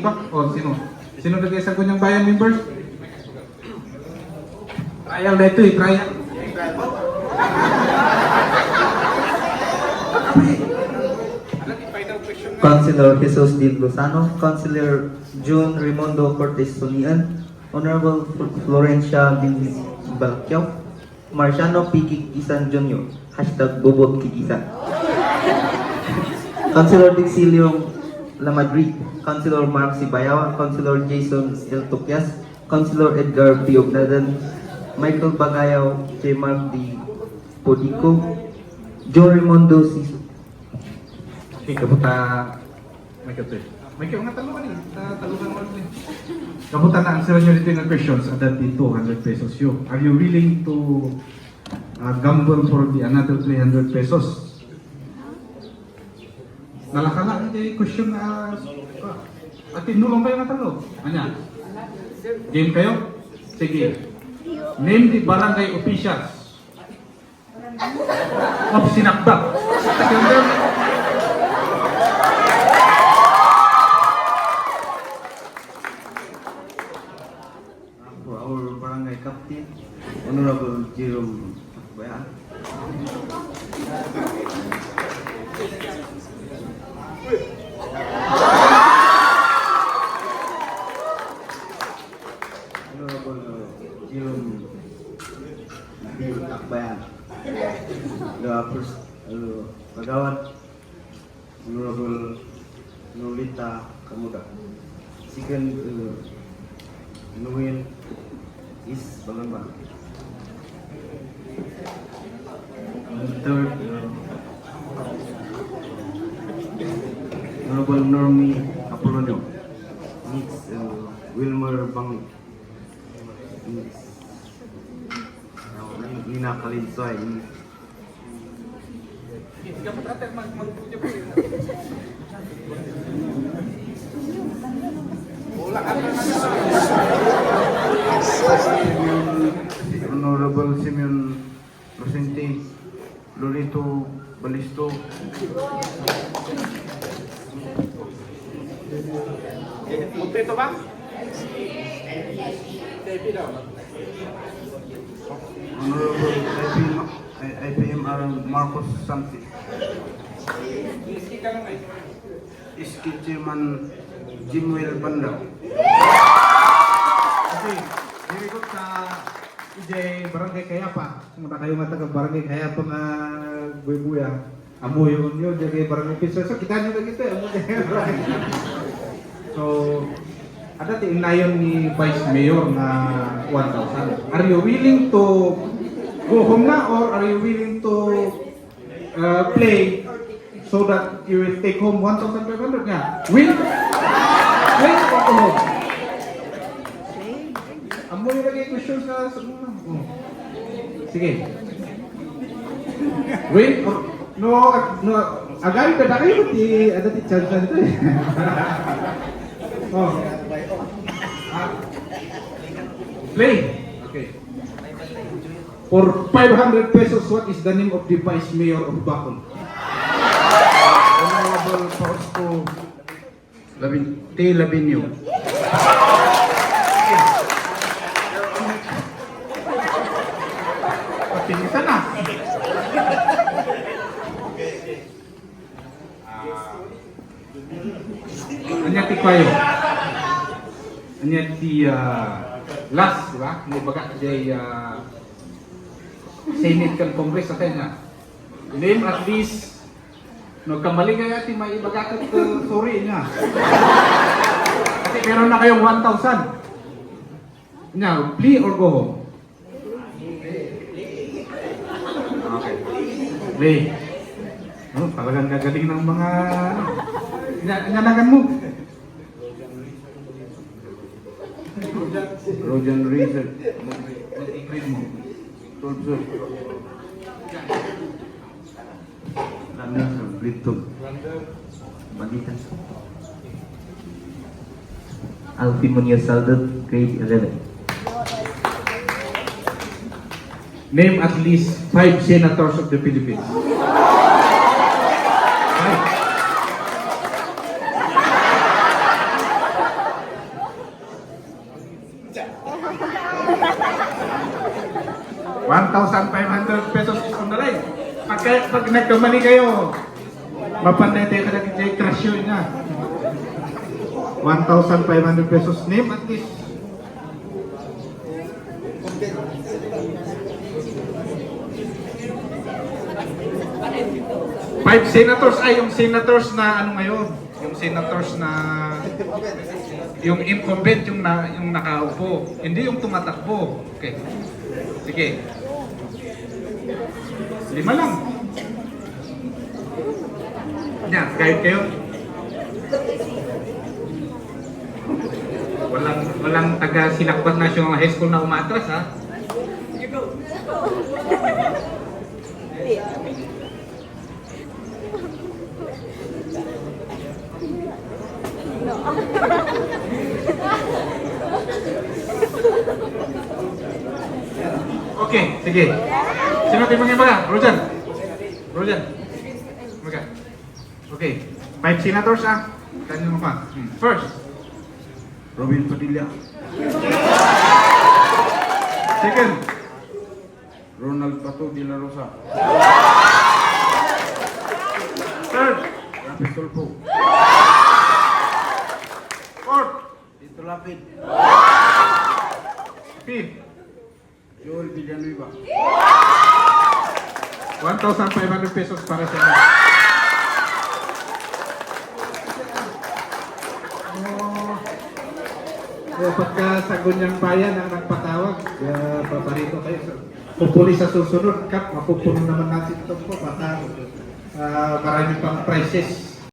Pa? O, sino? Sino nagay sa kunyang bayan members? Trial na ito eh, trial. Councilor Jesus D. Lozano, Councilor June Raimundo Cortez Sunian, Honorable Florencia Lindsay Balakyaw, Marciano P. Kikisan Jr., hashtag Bobot Kikisan. Councilor Dixilio Lamadrid, Councilor Mark Sibayawa, Councilor Jason L. Councilor Edgar P. Ognadan, Michael Bagayaw, J. Mark D. Podico, Joe Raimondo C. Kabuta. May kape. May kape nga talungan eh. Ta- Talungan mo rin. Kabuta na answer nyo dito yung questions at that 200 pesos you. Are you willing to uh, gamble for the another 300 pesos? Nalakala hindi question na uh, at tinulong kayo nga talo. Anya? Game kayo? Sige. Name the barangay officials of Sinakdak. Jerome Bayan. Honorable uh, Jerome Takbayan. The first uh, kagawad, Honorable Nolita Kamuda. Second, uh, Noel is Balamba. And third, uh, Honorable Normi Apolonio, Mix uh, Wilmer Bangli, Mix. Nina Kalinsoy, Mix Honorable Simeon Presente, Lolito Balisto. Munti ito ba? AP Marcos Santi. Iski ka lang eh. Iski Chairman Jimwell Bandao. Okay. Very good sa apa Mata kayo mata ka Barangay Kayapa nga buya-buya. Amo yun yun, jadi Barangay Pisa. So, kita nyo na kita, amo. So, ada ti inayon ni Vice Mayor na 1,000. Are you willing to go home na or are you willing to uh, play so that you will take home 1,500 nga? Win? Win or go home? Amo yung lagi questions na sa mga. Oh. Sige. Wait, or, no, no, agay ka na kayo, ti, ano ti chance na dito eh. oh. Ah. Play. Okay. For 500 pesos, what is the name of the Vice Mayor of Bacol? Honorable Fausto Labin, T. Labinyo. Patinisan na. Kayo? Anya ti uh, last, di ba? May baga jay uh, Senate kan Congress sa kanya. Name at least no kamali kaya ti may ibaga kat uh, sorry niya. Kasi meron na kayong 1,000. Now, plea or go home? Okay. Play. Oh, talagang gagaling ng mga Ina- inanagan mo. Rojan Razor. Mag-grade mo. Tulso. Lana sa Blitog. Magitan. Alfie Munoz Saldot, grade 11. Name at least five senators of the Philippines. Five. 1,500 pesos is on the line. Pag, pag nagkamali kayo, mapanday tayo ka nag crash yun nga. 1,500 pesos. Name at least. Five senators ay yung senators na ano ngayon, yung senators na yung incumbent yung na yung nakaupo, hindi yung tumatakbo. Okay. Sige. Lima lang. Yan, kahit kayo. Walang walang taga Sinakbat National High School na umatras ha. Okay, sige. Sino tayo mga mga? Rojan. Rojan. Mga. Okay. Five senators ah. Kanino mo pa? Hmm. First. Robin Padilla. Second. Ronald Bato de la Rosa. Third. Rapi Tulfo. Fourth. Tito Lapid. Fifth. Joel Villanueva. 1,500 pesos para sa inyo. Oh, oh, pagka sa Gunyang Bayan ang nagpatawag, uh, paparito kayo. Pupuli sa susunod, Kap, mapupuno naman natin ito po. Baka uh, marami pang prices.